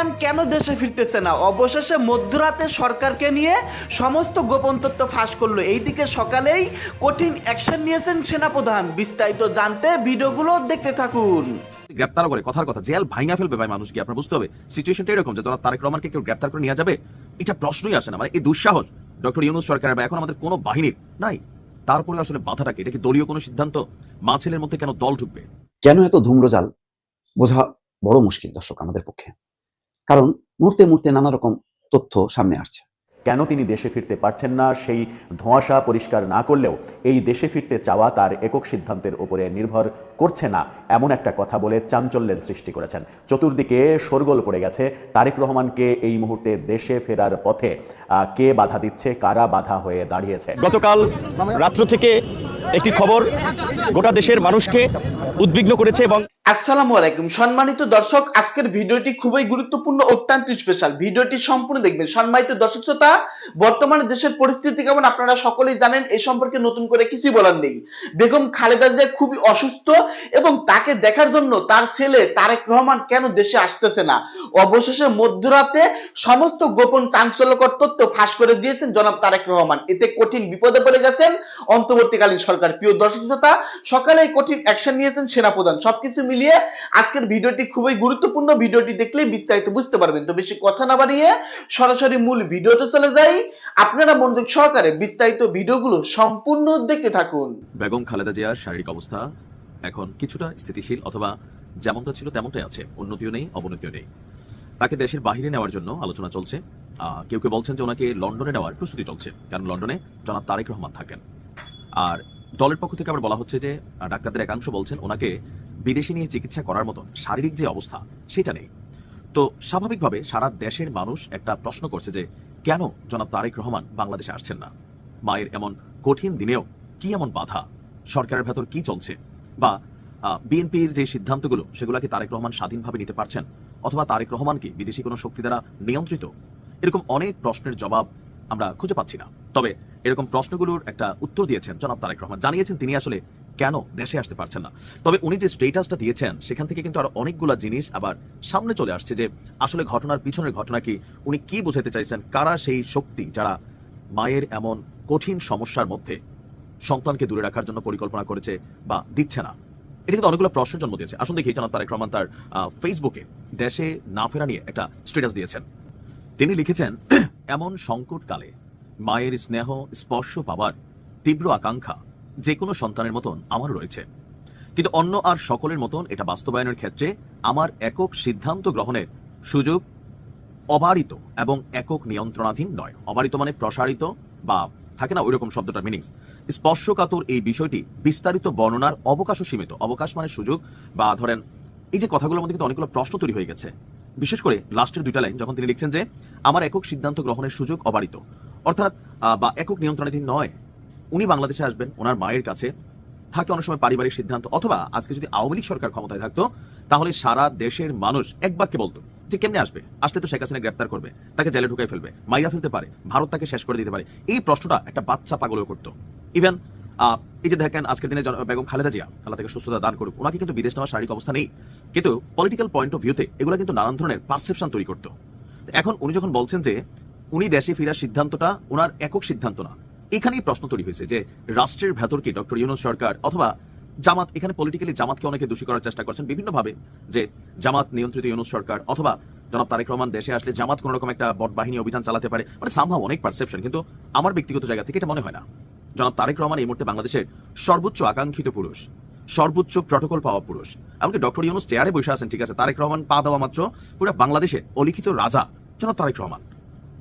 রহমান কেন দেশে ফিরতেছে না? অবশেষে মধ্যরাতে সরকারকে নিয়ে সমস্ত গোপন তথ্য ফাঁস করল। এইদিকে সকালেই কঠিন অ্যাকশন নিয়েছেন সেনাপ্রধান। বিস্তারিত জানতে ভিডিওগুলো দেখতে থাকুন। গ্রেপ্তার করে কথার কথা জেল ভাঙা ফেলবে ভাই মানুষ কি আপনার বুঝতে হবে। সিচুয়েশনটা এরকম যে তোরা তারেক রহমানকে কেউ গ্রেপ্তার করে নিয়ে যাবে এটা প্রশ্নই আসে না। মানে এই দুঃসাহস ডক্টর ইউনুস সরকারের বা এখন আমাদের কোনো বাহিনীর নাই। তারপরে আসলে বাধাটা কি? এটা কি দলীয় কোনো সিদ্ধান্ত? মা ছেলের মধ্যে কেন দল ঢুকবে? কেন এত ধূম্রজাল? বোঝা বড় মুশকিল দর্শক আমাদের পক্ষে। কারণ মুহূর্তে মুহূর্তে নানা রকম তথ্য সামনে আসছে। কেন তিনি দেশে ফিরতে পারছেন না সেই ধোঁয়াশা পরিষ্কার না করলেও এই দেশে ফিরতে চাওয়া তার একক সিদ্ধান্তের উপরে নির্ভর করছে না এমন একটা কথা বলে চাঞ্চল্যের সৃষ্টি করেছেন। চতুর্দিকে শোরগোল পড়ে গেছে তারেক রহমানকে এই মুহূর্তে দেশে ফেরার পথে। কে বাধা দিচ্ছে, কারা বাধা হয়ে দাঁড়িয়েছে? গতকাল রাত্র থেকে একটি খবর গোটা দেশের মানুষকে উদ্বিগ্ন করেছে এবং আসসালামু আলাইকুম। সম্মানিত দর্শক, আজকের ভিডিওটি খুবই গুরুত্বপূর্ণ, অত্যন্ত স্পেশাল ভিডিওটি সম্পূর্ণ দেখবেন। সম্মানিত দর্শক শ্রোতা, বর্তমানে দেশের পরিস্থিতি কেমন আপনারা সকলেই জানেন এই সম্পর্কে নতুন করে কিছুই বলার নেই। বেগম খালেদা জিয়া খুবই অসুস্থ এবং তাকে দেখার জন্য তার ছেলে তারেক রহমান কেন দেশে আসতেছে না? অবশেষে মধ্যরাতে সমস্ত গোপন চাঞ্চল্যকর তথ্য ফাঁস করে দিয়েছেন জনাব তারেক রহমান। এতে কঠিন বিপদে পড়ে গেছেন অন্তর্বর্তীকালীন সরকার। প্রিয় দর্শক শ্রোতা, সকালে কঠিন অ্যাকশন নিয়েছেন সেনাপ্রধান। সবকিছু মিলিয়ে আজকের ভিডিওটি খুবই গুরুত্বপূর্ণ। ভিডিওটি দেখলেই বিস্তারিত বুঝতে পারবেন। তো বেশি কথা না বাড়িয়ে সরাসরি মূল ভিডিওতে চলে যাই। আপনারা মনোযোগ সহকারে বিস্তারিত ভিডিওগুলো সম্পূর্ণ দেখতে থাকুন। বেগম খালেদা জিয়ার শারীরিক অবস্থা এখন কিছুটা স্থিতিশীল অথবা যেমনটা ছিল তেমনটাই আছে। উন্নতিও নেই, অবনতিও নেই। তাকে দেশের বাইরে নেওয়ার জন্য আলোচনা চলছে। কেউ কেউ বলছেন যে ওনাকে লন্ডনে নেওয়ার প্রস্তুতি চলছে। কারণ লন্ডনে জনাব তারেক রহমান থাকেন। আর দলের পক্ষ থেকে আবার বলা হচ্ছে যে, ডাক্তারদের একাংশ বলছেন ওনাকে বিদেশে নিয়ে চিকিৎসা করার মতন শারীরিক যে অবস্থা, সেটা নেই। তো স্বাভাবিকভাবে সারা দেশের মানুষ একটা প্রশ্ন করছে যে, কেন জনাব তারেক রহমান বাংলাদেশে আসছেন না? মায়ের এমন কঠিন দিনেও কি এমন বাধা? সরকারের ভেতর কি চলছে? বা বিএনপির যে সিদ্ধান্তগুলো সেগুলোকে তারেক রহমান স্বাধীনভাবে নিতে পারছেন? অথবা তারেক রহমানকে বিদেশি কোনো শক্তি দ্বারা নিয়ন্ত্রিত? এরকম অনেক প্রশ্নের জবাব আমরা খুঁজে পাচ্ছি না। তবে এরকম প্রশ্নগুলোর একটা উত্তর দিয়েছেন জনাব তারেক রহমান। জানিয়েছেন তিনি আসলে কেন দেশে আসতে পারছেন না? তবে উনি যে স্টেটাসটা দিয়েছেন, সেখান থেকে কিন্তু আরও অনেকগুলা জিনিস আবার সামনে চলে আসছে যে আসলে ঘটনার পিছনের ঘটনা কি? উনি কি বোঝাতে চাইছেন? কারা সেই শক্তি যারা মায়ের এমন কঠিন সমস্যার মধ্যে সন্তানকে দূরে রাখার জন্য পরিকল্পনা করেছে বা দিচ্ছে না? এটা কিন্তু অনেকগুলো প্রশ্ন জন্ম দিয়েছে। আসুন দেখি, জনাব তারেক রহমান তার ফেসবুকে দেশে না ফেরা নিয়ে একটা স্টেটাস দিয়েছেন। তিনি লিখেছেন, এমন সংকটকালে মায়ের স্নেহ স্পর্শ পাওয়ার তীব্র আকাঙ্ক্ষা যে কোনো সন্তানের মতন আমার রয়েছে। কিন্তু অন্য আর সকলের মতন এটা বাস্তবায়নের ক্ষেত্রে আমার একক সিদ্ধান্ত গ্রহণের সুযোগ অবারিত এবং একক নিয়ন্ত্রণাধীন নয়। অবারিত মানে প্রসারিত বা থাকে না ওইরকম শব্দটার মিনিংস স্পর্শকাতর এই বিষয়টি বিস্তারিত বর্ণনার অবকাশও সীমিত। অবকাশ মানে সুযোগ বা ধরেন এই যে কথাগুলোর মধ্যে কিন্তু অনেকগুলো প্রশ্ন তৈরি হয়ে গেছে। বিশেষ করে লাস্টের দুইটা লাইন যখন তিনি লিখছেন যে, আমার একক সিদ্ধান্ত গ্রহণের সুযোগ অবারিত। অর্থাৎ বা একক নিয়ন্ত্রণাধীন নয় উনি বাংলাদেশে আসবেন, ওনার মায়ের কাছে থাকে অনেক সময় পারিবারিক সিদ্ধান্ত, অথবা আজকে যদি আওয়ামী লীগ সরকার ক্ষমতায় থাকতো, তাহলে সারা দেশের মানুষ এক বাক্যে বলতো যে কেমনে আসবে? আসলে তো শেখ হাসিনা গ্রেপ্তার করবে, তাকে জেলে ঢুকাই ফেলবে, মাইরা ফেলতে পারে, ভারত তাকে শেষ করে দিতে পারে। এই প্রশ্নটা একটা বাচ্চা পাগলও করতো। ইভেন এই যে দেখেন, আজকের দিনে বেগম খালেদা জিয়া, আল্লাহ তাকে সুস্থতা দান করুক, ওনাকে কিন্তু বিদেশ নেওয়ার শারীরিক অবস্থা নেই। কিন্তু পলিটিক্যাল পয়েন্ট অফ ভিউতে এগুলো কিন্তু নানান ধরনের পারসেপশন তৈরি করতো। এখন উনি যখন বলছেন যে উনি দেশে ফেরার সিদ্ধান্তটা ওনার একক সিদ্ধান্ত না এখানেই প্রশ্ন তৈরি হয়েছে যে রাষ্ট্রের ভেতর কি ডক্টর ইউনুস সরকার অথবা জামাত, এখানে পলিটিক্যালি জামাতকে অনেকে দোষী করার চেষ্টা করছেন বিভিন্নভাবে, যে জামাত নিয়ন্ত্রিত ইউনুস সরকার অথবা জনাব তারেক রহমান দেশে আসলে জামাত কোন রকম একটা বট বাহিনী অভিযান চালাতে পারে মানে সামহাও অনেক পারসেপশন কিন্তু আমার ব্যক্তিগত জায়গা থেকে এটা মনে হয় না। জনাব তারেক রহমান এই মুহূর্তে বাংলাদেশের সর্বোচ্চ আকাঙ্ক্ষিত পুরুষ, সর্বোচ্চ প্রটোকল পাওয়া পুরুষ, এমনকি ডক্টর ইউনুস চেয়ারে বসে আছেন, ঠিক আছে, তারেক রহমান পা দেওয়া মাত্র পুরো বাংলাদেশের অলিখিত রাজা জনাব তারেক রহমান।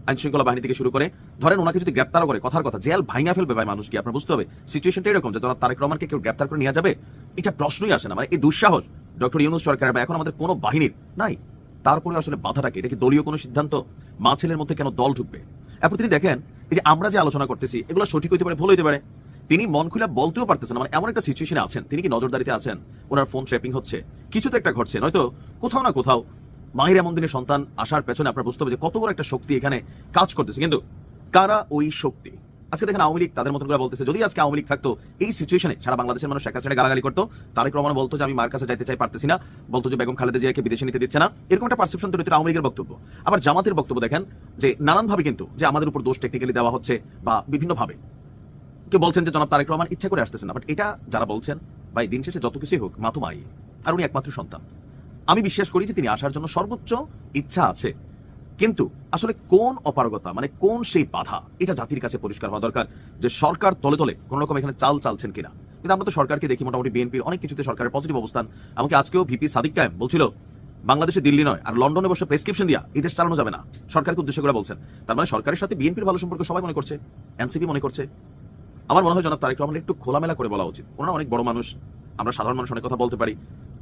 আইন শৃঙ্খলা বাহিনী থেকে শুরু করে, ধরেন ওনাকে যদি গ্রেপ্তার করে, কথার কথা, জেল ভাঙা ফেলবে ভাই মানুষ কি আপনার বুঝতে হবে? সিচুয়েশনটা এরকম যে জনাব তারেক রহমানকে কেউ গ্রেপ্তার করে নিয়ে যাবে, এটা প্রশ্নই আসে না। মানে এই দুঃসাহস, ডক্টর ইউনুস সরকারের বা এখন আমাদের কোনো বাহিনীর নাই। তারপরে আসলে বাধাটাকে এটা কি দলীয় কোনো সিদ্ধান্ত? মা ছেলের মধ্যে কেন দল ঢুকবে? এরপর তিনি দেখেন, এই যে আমরা যে আলোচনা করতেছি, এগুলো সঠিক হইতে পারে, ভুল হইতে পারে। তিনি মন খুলে বলতেও পারতেছেন। মানে এমন একটা সিচুয়েশনে আছেন, তিনি কি নজরদারিতে আছেন? ওনার ফোন ট্র্যাপিং হচ্ছে। কিছু তো একটা ঘটছে, নয়তো কোথাও না কোথাও মাহির এমন দিনের সন্তান আসার পেছনে আপনার বুঝতে হবে যে কত বড় একটা শক্তি এখানে কাজ করতেছে। কিন্তু কারা ওই শক্তি? আজকে দেখেন আওয়ামী লীগ তাদের মতন করে বলতেছে, যদি আজকে আওয়ামী লীগ থাকতো, এই সিচুয়েশনে সারা বাংলাদেশের মানুষ শেখ হাসিনা গালাগালি করতো, তারেক রহমান বলতো যে আমি মার কাছে যাইতে চাই, পারতেছি না, বলতো যে বেগম খালেদা জিয়াকে বিদেশে নিতে দিচ্ছে না। এরকম একটা পারসেপশন তৈরি আওয়ামী লীগের বক্তব্য। আবার জামাতের বক্তব্য দেখেন যে নানানভাবে কিন্তু যে আমাদের উপর দোষ টেকনিক্যালি দেওয়া হচ্ছে বা বিভিন্নভাবে। কেউ বলছেন যে জনাব তারেক রহমান ইচ্ছা করে আসতেছে না বাট এটা যারা বলছেন, ভাই, দিন শেষে যত কিছুই হোক মাতুম আই আর উনি একমাত্র সন্তান। আমি বিশ্বাস করি যে তিনি আসার জন্য সর্বোচ্চ ইচ্ছা আছে। কিন্তু আসলে কোন অপারগতা মানে কোন সেই বাধা, এটা জাতির কাছে পরিষ্কার হওয়া দরকার যে সরকার তলে তলে কোনো রকম এখানে চাল চালছেন কিনা। কিন্তু আমরা তো সরকারকে দেখি, মোটামুটি বিএনপির অনেক কিছুতে সরকারের পজিটিভ অবস্থান। এমনকি আজকেও ভিপি সাদিক কায়েম বলছিল, বাংলাদেশে দিল্লি নয়, আর লন্ডনে বসে প্রেসক্রিপশন দিয়া এই দেশ চালানো যাবে না। সরকারকে উদ্দেশ্য করে বলছেন। তার মানে সরকারের সাথে বিএনপির ভালো সম্পর্ক সবাই মনে করছে, এনসিপি মনে করছে। আমার মনে হয় জনাব তারেক রহমান একটু খোলামেলা করে বলা উচিত। ওনারা অনেক বড় মানুষ, আমরা সাধারণ মানুষ, অনেক কথা বলতে পারি।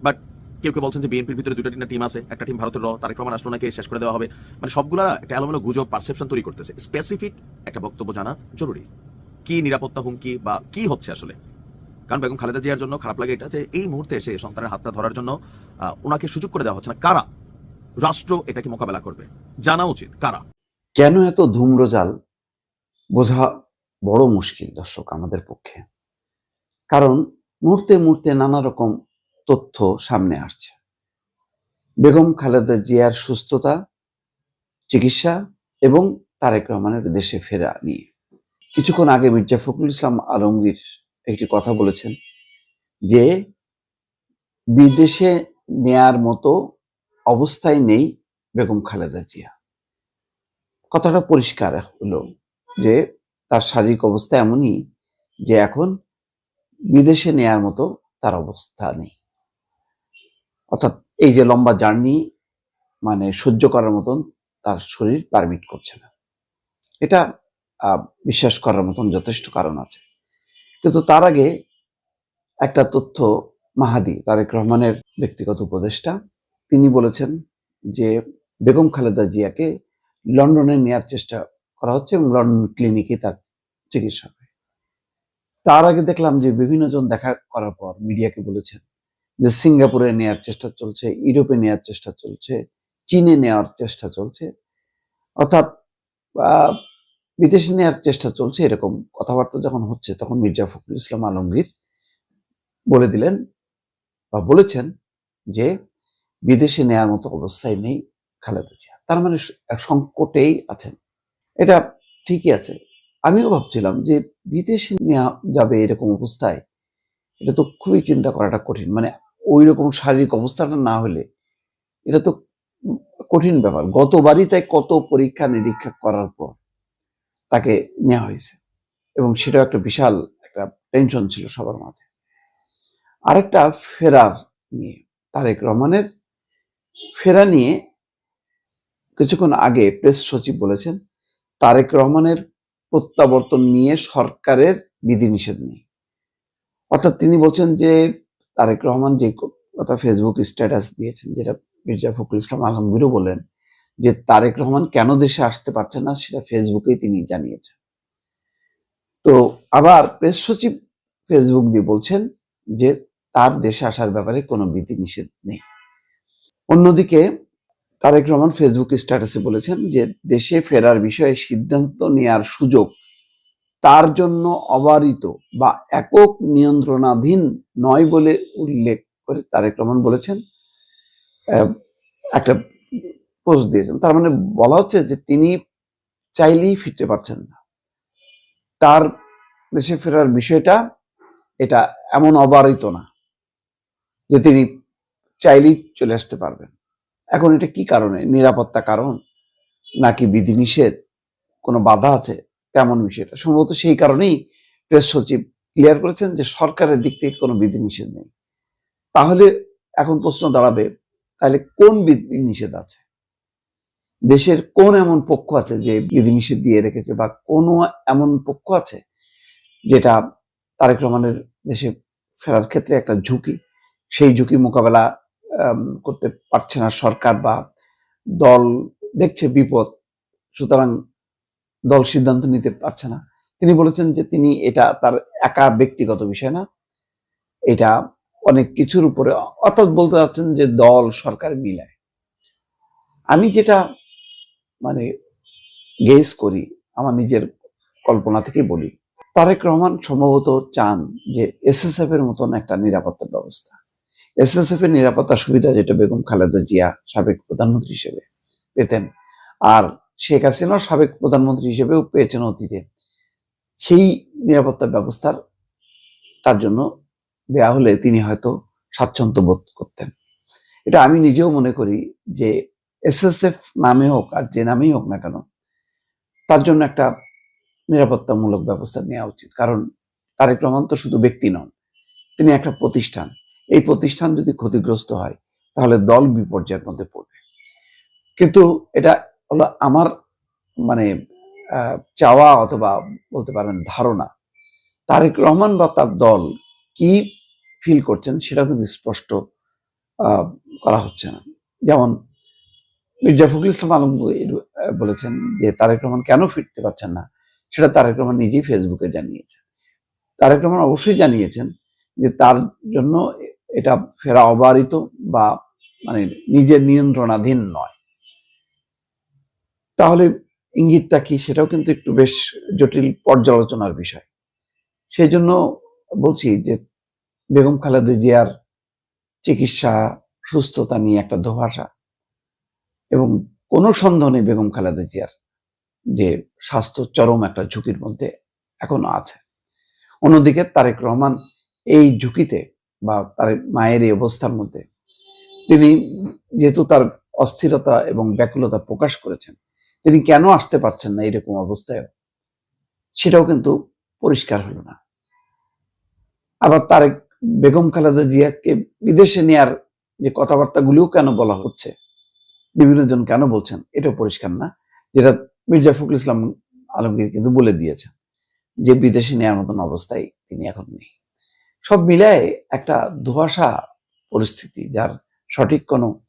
বাট কেউ কেউ বলছেন যে বিএনপির ভিতরে দুটো তিনটা টিম আছে, একটা টিম ভারতের র, তারেক রহমান আসলো নাকি, শেষ করে দেওয়া হবে। মানে সবগুলা একটা এলোমেলো গুজব পারসেপশন তৈরি করতেছে। স্পেসিফিক একটা বক্তব্য জানা জরুরি। কি নিরাপত্তা হুমকি বা কি হচ্ছে আসলে? কারণ বেগম খালেদা জিয়ার জন্য খারাপ লাগে এটা যে এই মুহূর্তে এসে সন্তানের হাতটা ধরার জন্য ওনাকে সুযোগ করে দেওয়া হচ্ছে না। কারা? রাষ্ট্র এটাকে মোকাবেলা করবে? জানা উচিত কারা? কেন এত ধূম্রজাল? বোঝা বড় মুশকিল দর্শক আমাদের পক্ষে। কারণ মুহূর্তে মুহূর্তে নানা রকম তথ্য সামনে আসছে। বেগম খালেদা জিয়ার সুস্থতা, চিকিৎসা এবং তারেক রহমানের দেশে ফেরা নিয়ে। কিছুক্ষণ আগে মির্জা ফখরুল ইসলাম আলমগীর একটি কথা বলেছেন যে, বিদেশে নেয়ার মতো অবস্থায় নেই বেগম খালেদা জিয়া। কথাটা পরিষ্কার হলো যে, তার শারীরিক অবস্থা এমনই যে, এখন বিদেশে নেয়ার মতো তার অবস্থা নেই। অর্থাৎ এই যে লম্বা জার্নি মানে সহ্য করার মতন তার শরীর পারমিট করছে না। এটা বিশ্বাস করার মতন যথেষ্ট কারণ আছে। কিন্তু তার আগে একটা তথ্য মাহাদি, তারেক রহমানের ব্যক্তিগত উপদেষ্টা, তিনি বলেছেন যে বেগম খালেদা জিয়াকে লন্ডনে নেয়ার চেষ্টা করা হচ্ছে এবং লন্ডন ক্লিনিকে তার চিকিৎসা হবে। তার আগে দেখলাম যে বিভিন্ন জন দেখা করার পর মিডিয়াকে বলেছেন যে সিঙ্গাপুরে নেওয়ার চেষ্টা চলছে, ইউরোপে নেওয়ার চেষ্টা চলছে, চীনে নেওয়ার চেষ্টা চলছে, অর্থাৎ বিদেশে নেওয়ার চেষ্টা চলছে এরকম কথাবার্তা যখন হচ্ছে তখন মির্জা ফখরুল ইসলাম আলমগীর বলে দিলেন বা বলেছেন যে বিদেশে নেয়ার মতো অবস্থায় নেই খালেদা জিয়া। তার মানে সংকটেই আছেন। এটা ঠিকই আছে। আমিও ভাবছিলাম যে বিদেশে নেওয়া যাবে এরকম অবস্থায়, এটা তো খুবই চিন্তা করাটা কঠিন। মানে ওই রকম শারীরিক অবস্থাটা না হলে এটা তো কঠিন ব্যাপার। গতবারই তাই কত পরীক্ষা নিরীক্ষা করার পর তাকে নেওয়া হয়েছে এবং সেটাও একটা বিশাল একটা টেনশন ছিল সবার মাঝে। আরেকটা ফেরার নিয়ে, তারেক রহমানের ফেরা নিয়ে কিছুক্ষণ আগে প্রেস সচিব বলেছেন, তারেক রহমানের প্রত্যাবর্তন নিয়ে সরকারের বিধিনিষেধ নেই। অর্থাৎ তিনি বলছেন যে তারেক রহমান যে কথা ফেসবুক স্ট্যাটাস দিয়েছেন, যেটা মির্জা ফখরুল ইসলাম আলমগীরও বলেন, যে তারেক রহমান কেন দেশে আসতে পারছে না সেটা ফেসবুকেই তিনি জানিয়েছেন। তো আবার প্রেস সচিব ফেসবুক দিয়ে বলছেন যে তার দেশে আসার ব্যাপারে কোনো বিধি নিষেধ নেই। অন্যদিকে তারেক রহমান ফেসবুক স্ট্যাটাসে বলেছেন যে দেশে ফেরার বিষয়ে সিদ্ধান্ত নেয়ার সুযোগ তার জন্য অবারিত বা একক নিয়ন্ত্রণাধীন নয় বলে উল্লেখ করে তারেক রহমান বলেছেন একটা পোস্ট দিয়েছেন। তার মানে বলা হচ্ছে যে তিনি চাইলেই ফিরতে পারছেন না। তার দেশে ফেরার বিষয়টা এটা এমন অবারিত না যে তিনি চাইলেই চলে আসতে পারবেন। এখন এটা কি কারণে? নিরাপত্তা কারণ? নাকি বিধিনিষেধ? কোনো বাধা আছে? তেমন বিষয়টা সম্ভবত সেই কারণেই প্রেস সচিব ক্লিয়ার করেছেন যে সরকারের দিক থেকে কোনো বিধিনিষেধ নেই। তাহলে এখন প্রশ্ন দাঁড়াবে, তাহলে কোন বিধিনিষেধ আছে? দেশের কোন এমন পক্ষ আছে যে বিধিনিষেধ দিয়ে রেখেছে বা কোনো এমন পক্ষ আছে যেটা তারেক রহমানের দেশে ফেরার ক্ষেত্রে একটা ঝুঁকি? সেই ঝুঁকি মোকাবেলা করতে পারছে না সরকার বা দল দেখছে বিপদ। সুতরাং দল সিদ্ধান্ত নিতে পারছে না। তিনি বলেছেন যে তিনি এটা তার একা ব্যক্তিগত বিষয় না। এটা অনেক কিছুর উপরে, অর্থাৎ বলতে চাচ্ছেন যে দল, সরকার মিলায়। আমি যেটা মানে গেস করি, আমার নিজের কল্পনা থেকে বলি, তারেক রহমান সম্ভবত চান যে এসএসএফ এর মতন একটা নিরাপত্তা ব্যবস্থা। এসএসএফ এর নিরাপত্তা সুবিধা যেটা বেগম খালেদা জিয়া সাবেক প্রধানমন্ত্রী হিসেবে পেতেন। আর শেখ হাসিনা সাবেক প্রধানমন্ত্রী হিসেবেও পেয়েছেন অতীতে। সেই নিরাপত্তা ব্যবস্থার, তার জন্য দেয়া হলে তিনি হয়তো স্বাচ্ছন্দ্য বোধ করতেন। এটা আমি নিজেও মনে করি যে এসএসএফ নামে হোক আর যে নামেই হোক না কেন, তার জন্য একটা নিরাপত্তামূলক ব্যবস্থা নেওয়া উচিত। কারণ তারেক রহমান তো শুধু ব্যক্তি নন, তিনি একটা প্রতিষ্ঠান। এই প্রতিষ্ঠান যদি ক্ষতিগ্রস্ত হয়, তাহলে দল বিপর্যয়ের মধ্যে পড়বে। কিন্তু এটা হলো আমার মানে চাওয়া অথবা বলতে পারেন ধারণা, তারেক রহমান বা তার দল কি ফিল করছেন সেটা কিন্তু স্পষ্ট করা হচ্ছে না। যেমন মির্জা ফখরুল ইসলাম আলমগীর বলেছেন যে তারেক রহমান কেন ফিরতে পারছেন না, সেটা তারেক রহমান নিজেই ফেসবুকে জানিয়েছেন। তারেক রহমান অবশ্যই জানিয়েছেন যে তার জন্য এটা ফেরা অবারিত বা মানে নিজের নিয়ন্ত্রণাধীন নয়। তাহলে ইঙ্গিতটা কি? সেটাও কিন্তু একটু বেশ জটিল পর্যালোচনার বিষয়। সেই জন্য বলছি যে বেগম খালেদা জিয়ার চিকিৎসা, সুস্থতা নিয়ে একটা দোভাষা এবং কোনো সন্দেহ নেই বেগম খালেদা জিয়ার যে স্বাস্থ্য চরম একটা ঝুঁকির মধ্যে এখনও আছে। অন্যদিকে তারেক রহমান এই ঝুঁকিতে বা তার মায়ের এই অবস্থার মধ্যে তিনি যেহেতু তার অস্থিরতা এবং ব্যাকুলতা প্রকাশ করেছেন তিনি কেন আসতে পারছেন না এরকম অবস্থায়? সেটাও কিন্তু পরিষ্কার হলো না। আবার তারেক বেগম খালেদা জিয়াকে বিদেশে নেয়ার যে কথাবার্তাগুলিও কেন বলা হচ্ছে? বিভিন্ন জন কেন বলছেন? এটাও পরিষ্কার না। যেটা মির্জা ফখরুল ইসলাম আলমগীর কিন্তু বলে দিয়েছেন যে বিদেশে নেওয়ার মতন অবস্থায় তিনি এখন নেই। সব মিলায় একটা ধোয়াশা পরিস্থিতি যার সঠিক কোনো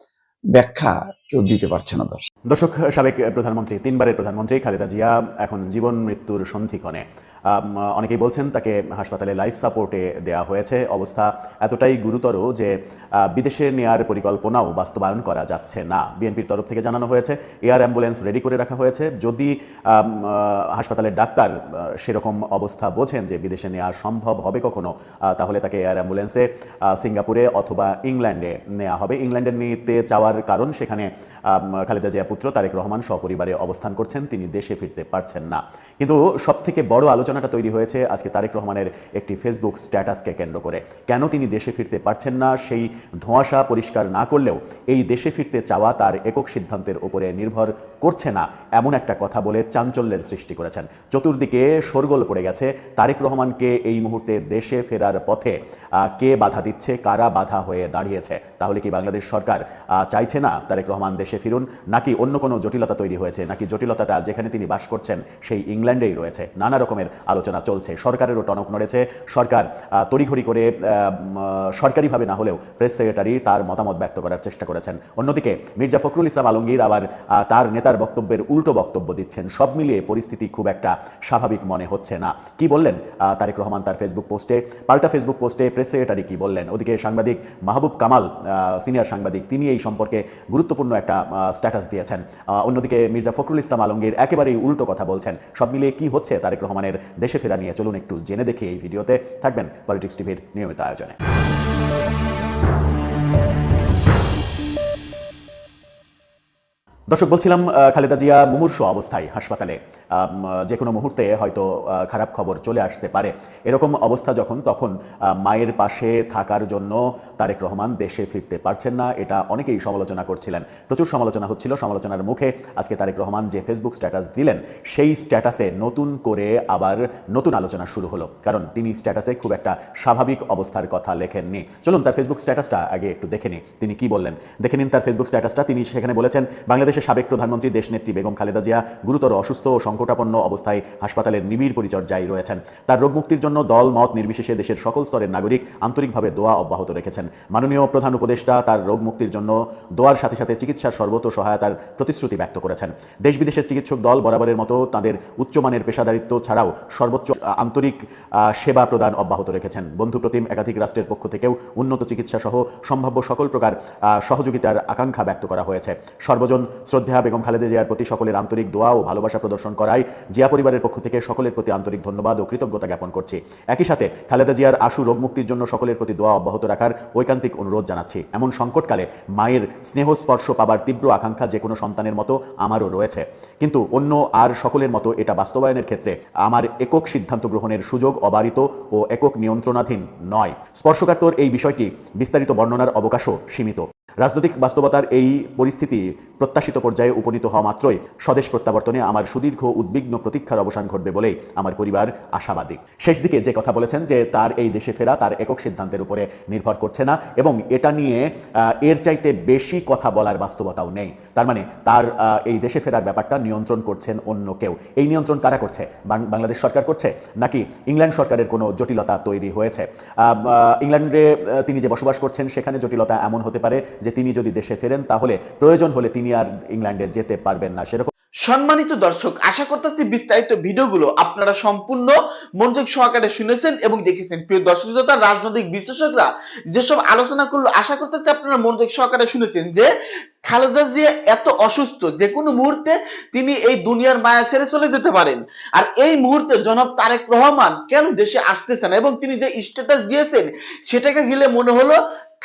ব্যাখ্যা কেউ দিতে পারছে না দর্শক। দর্শক সাবেক প্রধানমন্ত্রী তিনবারের প্রধানমন্ত্রী খালেদা জিয়া এখন জীবন মৃত্যুর সন্ধিক্ষণে। অনেকেই বলছেন তাকে হাসপাতালে লাইফ সাপোর্টে দেওয়া হয়েছে। অবস্থা এতটাই গুরুতর যে বিদেশে নেয়ার পরিকল্পনাও বাস্তবায়ন করা যাচ্ছে না। বিএনপির তরফ থেকে জানানো হয়েছে, এয়ার অ্যাম্বুলেন্স রেডি করে রাখা হয়েছে। যদি হাসপাতালের ডাক্তার সেরকম অবস্থা বোঝেন যে, বিদেশে নেওয়া সম্ভব হবে কখনো তাহলে তাকে এয়ার অ্যাম্বুলেন্সে সিঙ্গাপুরে অথবা ইংল্যান্ডে নেওয়া হবে। ইংল্যান্ডে নিতে চাওয়ার কারণ সেখানে খালেদা জিয়া পুত্র তারেক রহমান সপরিবারে অবস্থান করছেন। তিনি দেশে ফিরতে পারছেন না। কিন্তু সব থেকে বড় আলোচনাটা তৈরি হয়েছে আজকে তারেক রহমানের একটি ফেসবুক স্ট্যাটাসকে কেন্দ্র করে। কেন তিনি দেশে ফিরতে পারছেন না? সেই ধোঁয়াশা পরিষ্কার না করলেও এই দেশে ফিরতে চাওয়া তার একক সিদ্ধান্তের উপরে নির্ভর করছে না, এমন একটা কথা বলে চাঞ্চল্যের সৃষ্টি করেছেন। চতুর্দিকে শোরগোল পড়ে গেছে তারেক রহমানকে এই মুহূর্তে দেশে ফেরার পথে। কে বাধা দিচ্ছে? কারা বাধা হয়ে দাঁড়িয়েছে? তাহলে কি বাংলাদেশ সরকার চাইছে না তারেক রহমান দেশে ফিরুন? নাকি অন্য কোনো জটিলতা তৈরি হয়েছে? নাকি জটিলতাটা যেখানে তিনি বাস করছেন সেই ইংল্যান্ডেই রয়েছে? নানা রকমের আলোচনা চলছে। সরকারেরও টনক নড়েছে। সরকার তড়িঘড়ি করে সরকারিভাবে না হলেও প্রেস সেক্রেটারি তার মতামত ব্যক্ত করার চেষ্টা করেছেন। অন্যদিকে মির্জা ফখরুল ইসলাম আলমগীর আবার তার নেতার বক্তব্যের উল্টো বক্তব্য দিচ্ছেন। সব মিলিয়ে পরিস্থিতি খুব একটা স্বাভাবিক মনে হচ্ছে না। কি বললেন তারেক রহমান তার ফেসবুক পোস্টে? পাল্টা ফেসবুক পোস্টে প্রেস সেক্রেটারি কি বললেন? ওদিকে সাংবাদিক মাহবুব কামাল সিনিয়র সাংবাদিক, তিনি এই সম্পর্কে গুরুত্বপূর্ণ একটা স্ট্যাটাস দিয়েছেন। অন্যদিকে মির্জা ফখরুল ইসলাম আলমগীর একেবারেই উল্টো কথা বলছেন। সব মিলিয়ে কি হচ্ছে তারেক রহমানের দেশে ফেরা নিয়ে চলুন একটু জেনে দেখি এই ভিডিওতে। থাকবেন পলিটিক্স টিভির নিয়মিত আয়োজনে। দর্শক, বলছিলাম খালেদা জিয়া মুমূর্ষ অবস্থায় হাসপাতালে। যে কোনো মুহূর্তে হয়তো খারাপ খবর চলে আসতে পারে। এরকম অবস্থা যখন, তখন মায়ের পাশে থাকার জন্য তারেক রহমান দেশে ফিরতে পারছেন না, এটা অনেকেই সমালোচনা করছিলেন। প্রচুর সমালোচনা হচ্ছিল সমালোচনার মুখে। আজকে তারেক রহমান যে ফেসবুক স্ট্যাটাস দিলেন, সেই স্ট্যাটাসে নতুন করে আবার নতুন আলোচনা শুরু হলো। কারণ তিনি স্ট্যাটাসে খুব একটা স্বাভাবিক অবস্থার কথা লেখেননি। চলুন, তার ফেসবুক স্ট্যাটাসটা আগে একটু দেখে নিই। তিনি কি বললেন? দেখে নিন, তার ফেসবুক স্ট্যাটাসটা। তিনি সেখানে বলেছেন বাংলাদেশের সাবেক প্রধানমন্ত্রী দেশনেত্রী বেগম খালেদা জিয়া গুরুতর অসুস্থ ও সংকটাপন্ন অবস্থায় হাসপাতালের নিবিড় পরিচর্যায় রয়েছেন। তার রোগ মুক্তির জন্য দল, মত নির্বিশেষে দেশের সকল স্তরের নাগরিক আন্তরিকভাবে দোয়া অব্যাহত রেখেছেন। মাননীয় প্রধান উপদেষ্টা তার রোগ মুক্তির জন্য দোয়ার সাথে সাথে চিকিৎসার সর্বত্র সহায়তার প্রতিশ্রুতি ব্যক্ত করেছেন। দেশ বিদেশের চিকিৎসক দল বরাবরের মতো তাদের উচ্চমানের পেশাদারিত্ব ছাড়াও সর্বোচ্চ আন্তরিক সেবা প্রদান অব্যাহত রেখেছেন। বন্ধুপ্রতিম একাধিক রাষ্ট্রের পক্ষ থেকেও উন্নত চিকিৎসা সহ সম্ভাব্য সকল প্রকার সহযোগিতার আকাঙ্ক্ষা ব্যক্ত করা হয়েছে। সর্বজন শ্রদ্ধা বেগম খালেদা জিয়ার প্রতি সকলের আন্তরিক দোয়া ও ভালোবাসা প্রদর্শন করায় জিয়া পরিবারের পক্ষ থেকে সকলের প্রতি আন্তরিক ধন্যবাদ ও কৃতজ্ঞতা জ্ঞাপন করছি। একই সাথে খালেদা জিয়ার আশু রোগ মুক্তির জন্য সকলের প্রতি দোয়া অব্যাহত রাখার ঐকান্তিক অনুরোধ জানাচ্ছি। এমন সংকটকালে মায়ের স্নেহ স্পর্শ পাবার তীব্র আকাঙ্ক্ষা যে কোনো সন্তানের মতো আমারও রয়েছে। কিন্তু অন্য আর সকলের মতো এটা বাস্তবায়নের ক্ষেত্রে আমার একক সিদ্ধান্ত গ্রহণের সুযোগ অবারিত ও একক নিয়ন্ত্রণাধীন নয়। স্পর্শকাতর এই বিষয়টি বিস্তারিত বর্ণনার অবকাশও সীমিত। রাজনৈতিক বাস্তবতার এই পরিস্থিতি প্রত্যাশিত পর্যায়ে উপনীত হওয়া মাত্রই স্বদেশ প্রত্যাবর্তনে আমার সুদীর্ঘ উদ্বিগ্ন প্রতীক্ষার অবসান ঘটবে বলেই আমার পরিবার আশাবাদী। শেষ দিকে যে কথা বলেছেন যে তার এই দেশে ফেরা তার একক সিদ্ধান্তের উপরে নির্ভর করছে না এবং এটা নিয়ে এর চাইতে বেশি কথা বলার বাস্তবতাও নেই। তার মানে তার এই দেশে ফেরার ব্যাপারটা নিয়ন্ত্রণ করছেন অন্য কেউ। এই নিয়ন্ত্রণ কারা করছে? বাংলাদেশ সরকার করছে? নাকি ইংল্যান্ড সরকারের কোনো জটিলতা তৈরি হয়েছে? ইংল্যান্ডে তিনি যে বসবাস করছেন সেখানে জটিলতা এমন হতে পারে যে তিনি যদি দেশে ফেরেন, তাহলে প্রয়োজন হলে তিনি আর ইংল্যান্ডে যেতে পারবেন না। সেরকম সম্মানিত দর্শক, আশা করতেছি বিস্তারিত ভিডিওগুলো আপনারা সম্পূর্ণ মনোযোগ সহকারে শুনেছেন এবং দেখেছেন। প্রিয় দর্শক শ্রোতা, রাজনৈতিক বিশ্লেষকরা যেসব আলোচনা করল, আশা করতেছি আপনারা মনোযোগ সহকারে শুনেছেন যে খালেদা জিয়া এত অসুস্থ যে কোনো মুহূর্তে তিনি এই দুনিয়ার মায়া ছেড়ে চলে যেতে পারেন। আর এই মুহূর্তে জনাব তারেক রহমান কেন দেশে আসতেছেন এবং তিনি যে স্ট্যাটাস দিয়েছেন, সেটাকে গেলে মনে হলো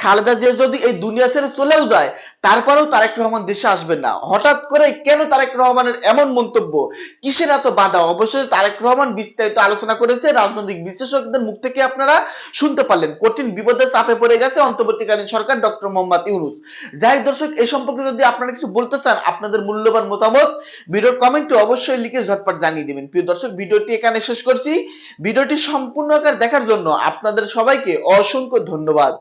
খালেদা জিয়া যদি এই দুনিয়া ছেড়ে চলেও যায়, তারপরেও তারেক রহমান দেশে আসবেন না। হঠাৎ করে কেন তারেক রহমানের এমন মন্তব্য? কিসের এত বাধা? অবশ্যই তারেক রহমান বিস্তারিত আলোচনা করেছে, রাজনৈতিক বিশ্লেষকদের মুখ থেকে আপনারা শুনতে পারলেন। কঠিন বিপদের চাপে পড়ে গেছে অন্তর্বর্তীকালীন সরকার ডক্টর মোহাম্মদ ইউনুস। যাই দর্শক এই সম্পর্কে যদি আপনারা কিছু বলতে চান, আপনাদের মূল্যবান মতামত ভিডিওর কমেন্টে অবশ্যই লিখে ঝটপট জানিয়ে দিবেন। প্রিয় দর্শক, ভিডিওটি এখানে শেষ করছি। ভিডিওটি সম্পূর্ণ আকার দেখার জন্য আপনাদের সবাইকে অসংখ্য ধন্যবাদ।